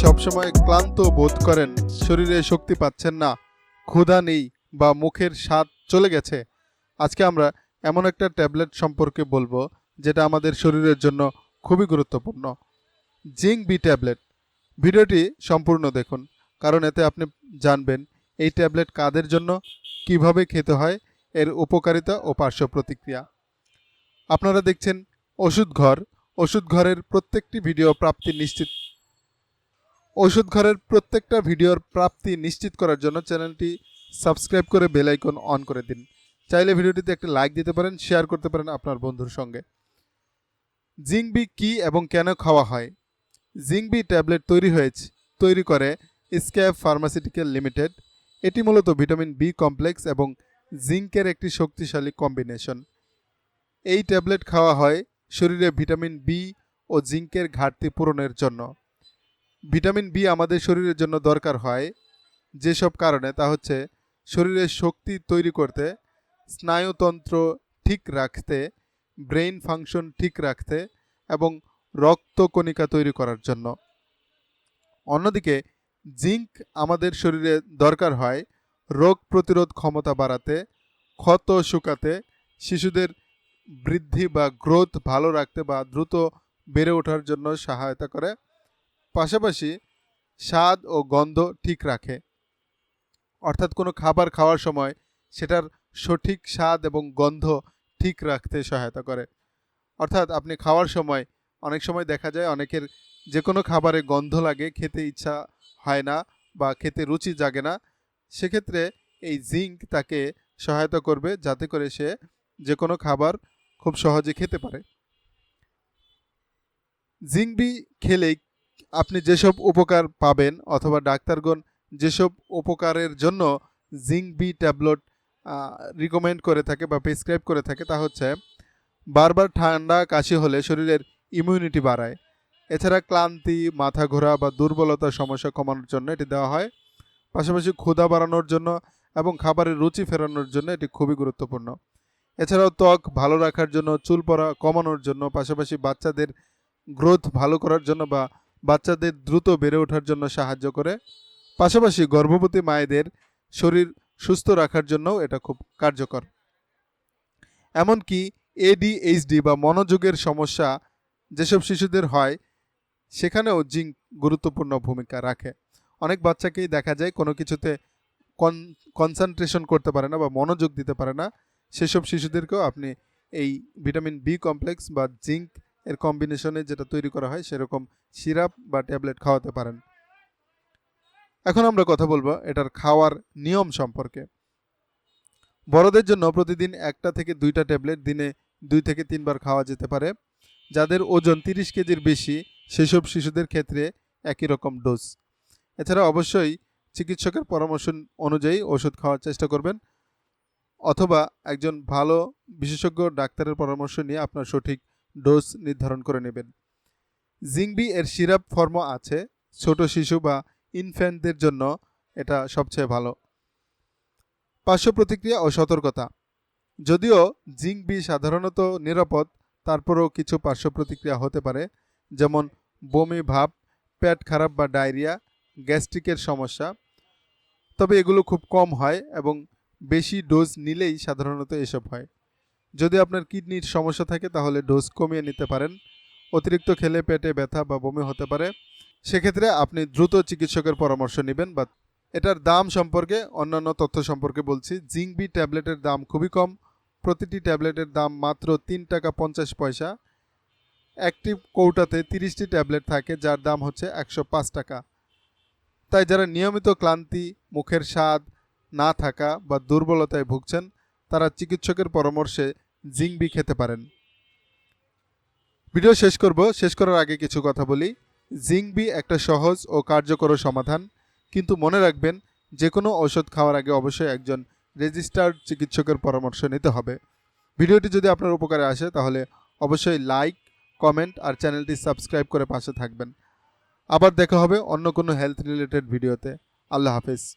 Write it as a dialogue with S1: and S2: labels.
S1: সবসময় ক্লান্ত বোধ করেন, শরীরে শক্তি পাচ্ছেন না, ক্ষুধা নেই বা মুখের স্বাদ চলে গেছে। আজকে আমরা এমন একটা ট্যাবলেট সম্পর্কে বলব, যেটা আমাদের শরীরের জন্য খুবই গুরুত্বপূর্ণ। Zinc B tablet. ভিডিওটি সম্পূর্ণ দেখুন, কারণ এতে আপনি জানবেন এই ট্যাবলেট কাদের জন্য, কীভাবে খেতে হয়, এর উপকারিতা ও পার্শ্ব প্রতিক্রিয়া। আপনারা দেখছেন ওষুধ ঘর। ওষুধ ঘরের প্রত্যেকটি ভিডিও প্রাপ্তি নিশ্চিত ওষুধ ঘরের প্রত্যেকটা ভিডিওর প্রাপ্তি নিশ্চিত করার জন্য চ্যানেলটি সাবস্ক্রাইব করে বেল আইকন অন করে দিন। চাইলে ভিডিওটিতে একটা লাইক দিতে পারেন, শেয়ার করতে পারেন আপনার বন্ধুর সঙ্গে। জিংবি কি এবং কেন খাওয়া হয়? জিংবি ট্যাবলেট তৈরি হয়েছে, তৈরি করে স্ক্যাব ফার্মাসিউটিক্যাল লিমিটেড। এটি মূলত ভিটামিন বি কমপ্লেক্স এবং জিঙ্কের একটি শক্তিশালী কম্বিনেশন। এই ট্যাবলেট খাওয়া হয় শরীরে ভিটামিন বি ও জিঙ্কের ঘাটতি পূরণের জন্য। ভিটামিন বি আমাদের শরীরের জন্য দরকার হয়। যেসব কারণে তা হচ্ছে শরীরের শক্তি তৈরি করতে, স্নায়ুতন্ত্র ঠিক রাখতে, ব্রেইন ফাংশন ঠিক রাখতে এবং রক্তকণিকা তৈরি করার জন্য। অন্যদিকে, জিঙ্ক আমাদের শরীরে দরকার হয় রোগ প্রতিরোধ ক্ষমতা বাড়াতে, ক্ষত শুকাতে, শিশুদের বৃদ্ধি বা গ্রোথ ভালো রাখতে বা দ্রুত বেড়ে ওঠার জন্য সহায়তা করে। পাশাপাশি স্বাদ ও গন্ধ ঠিক রাখে। অর্থাৎ কোনো খাবার খাওয়ার সময় সেটার সঠিক স্বাদ এবং গন্ধ ঠিক রাখতে সহায়তা করে। অর্থাৎ আপনি খাওয়ার সময় অনেক সময় দেখা যায় অনেকের যে কোনো খাবারে গন্ধ লাগে, খেতে ইচ্ছা হয় না বা খেতে রুচি জাগে না, সেক্ষেত্রে এই জিঙ্ক তাকে সহায়তা করবে যাতে করে সে যে কোনো খাবার খুব সহজে খেতে পারে। জিঙ্কবি খেলেই আপনি যেসব উপকার পাবেন অথবা ডাক্তারগণ যেসব উপকারের জন্য জিঙ্ক বি ট্যাবলেট রিকমেন্ড করে থাকে বা প্রেসক্রাইব করে থাকে তা হচ্ছে বারবার ঠান্ডা, কাশি হলে শরীরের ইমিউনিটি বাড়ায়। এছাড়া ক্লান্তি, মাথা ঘোরা বা দুর্বলতার সমস্যা কমানোর জন্য এটি দেওয়া হয়। পাশাপাশি ক্ষুধা বাড়ানোর জন্য এবং খাবারের রুচি ফেরানোর জন্য এটি খুবই গুরুত্বপূর্ণ। এছাড়াও ত্বক ভালো রাখার জন্য, চুল পড়া কমানোর জন্য, পাশাপাশি বাচ্চাদের গ্রোথ ভালো করার জন্য বা বাচ্চাদের দ্রুত বেড়ে ওঠার জন্য সাহায্য করে। পাশাপাশি গর্ভবতী মায়েদের শরীর সুস্থ রাখার জন্যও এটা খুব কার্যকর। এমনকি এডিএইচডি বা মনোযোগের সমস্যা যেসব শিশুদের হয়, সেখানেও জিঙ্ক গুরুত্বপূর্ণ ভূমিকা রাখে। অনেক বাচ্চাকেই দেখা যায় কোনো কিছুতে কন কনসেন্ট্রেশন করতে পারে না বা মনোযোগ দিতে পারে না। সেসব শিশুদেরকেও আপনি এই ভিটামিন বি কমপ্লেক্স বা জিঙ্ক এর কম্বিনেশনে যেটা তৈরি করা হয় সেরকম সিরাপ বা ট্যাবলেট খাওয়াতে পারেন। এখন আমরা কথা বলব এটার খাওয়ার নিয়ম সম্পর্কে। বড়দের জন্য প্রতিদিন একটা থেকে দুইটা ট্যাবলেট দিনে দুই থেকে তিনবার খাওয়া যেতে পারে। যাদের ওজন তিরিশ কেজির বেশি সেসব শিশুদের ক্ষেত্রে একই রকম ডোজ এছাড়া অবশ্যই চিকিৎসকের পরামর্শ অনুযায়ী ওষুধ খাওয়ার চেষ্টা করবেন অথবা একজন ভালো বিশেষজ্ঞ ডাক্তারের পরামর্শ নিয়ে আপনার সঠিক ডোজ নির্ধারণ করে নেবেন। জিংবি এর সিরাপ ফর্ম আছে ছোট শিশু বা ইনফ্যান্টদের জন্য, এটা সবচেয়ে ভালো। পার্শ্ব প্রতিক্রিয়া ও সতর্কতা। যদিও জিংবি সাধারণত নিরাপদ, তারপরেও কিছু পার্শ্ব প্রতিক্রিয়া হতে পারে, যেমন বমি ভাব, পেট খারাপ বা ডায়রিয়া গ্যাস্ট্রিকের সমস্যা। তবে এগুলো খুব কম হয় এবং বেশি ডোজ নিলেই সাধারণত এসব হয়। যদি আপনার কিডনির সমস্যা থাকে, তাহলে ডোজ কমিয়ে নিতে পারেন। অতিরিক্ত খেলে পেটে ব্যথা বা বমি হতে পারে। সেক্ষেত্রে আপনি দ্রুত চিকিৎসকের পরামর্শ নেবেন বা এটার দাম সম্পর্কে, অন্যান্য তথ্য সম্পর্কে বলছি। জিংবি ট্যাবলেটের দাম খুবই কম। প্রতিটি ট্যাবলেটের দাম মাত্র তিন টাকা পঞ্চাশ পয়সা। একটি কৌটাতে তিরিশটি ট্যাবলেট থাকে, যার দাম হচ্ছে একশো পাঁচ টাকা। তাই যারা নিয়মিত ক্লান্তি, মুখের স্বাদ না থাকা বা দুর্বলতায় ভুগছেন তারা চিকিৎসকের পরামর্শে জিংবি খেতে পারেন। ভিডিও শেষ করব। শেষ করার আগে কিছু কথা বলি। জিংবি একটা সহজ ও কার্যকর সমাধান। কিন্তু মনে রাখবেন যে কোনো ঔষধ খাওয়ার আগে অবশ্যই একজন রেজিস্টার্ড চিকিৎসকের পরামর্শ নিতে হবে। ভিডিওটি যদি আপনার উপকারে আসে, তাহলে অবশ্যই লাইক, কমেন্ট আর চ্যানেলটি সাবস্ক্রাইব করে পাশে থাকবেন। আবার দেখা হবে অন্য কোনো হেলথ রিলেটেড ভিডিওতে। আল্লাহ হাফেজ।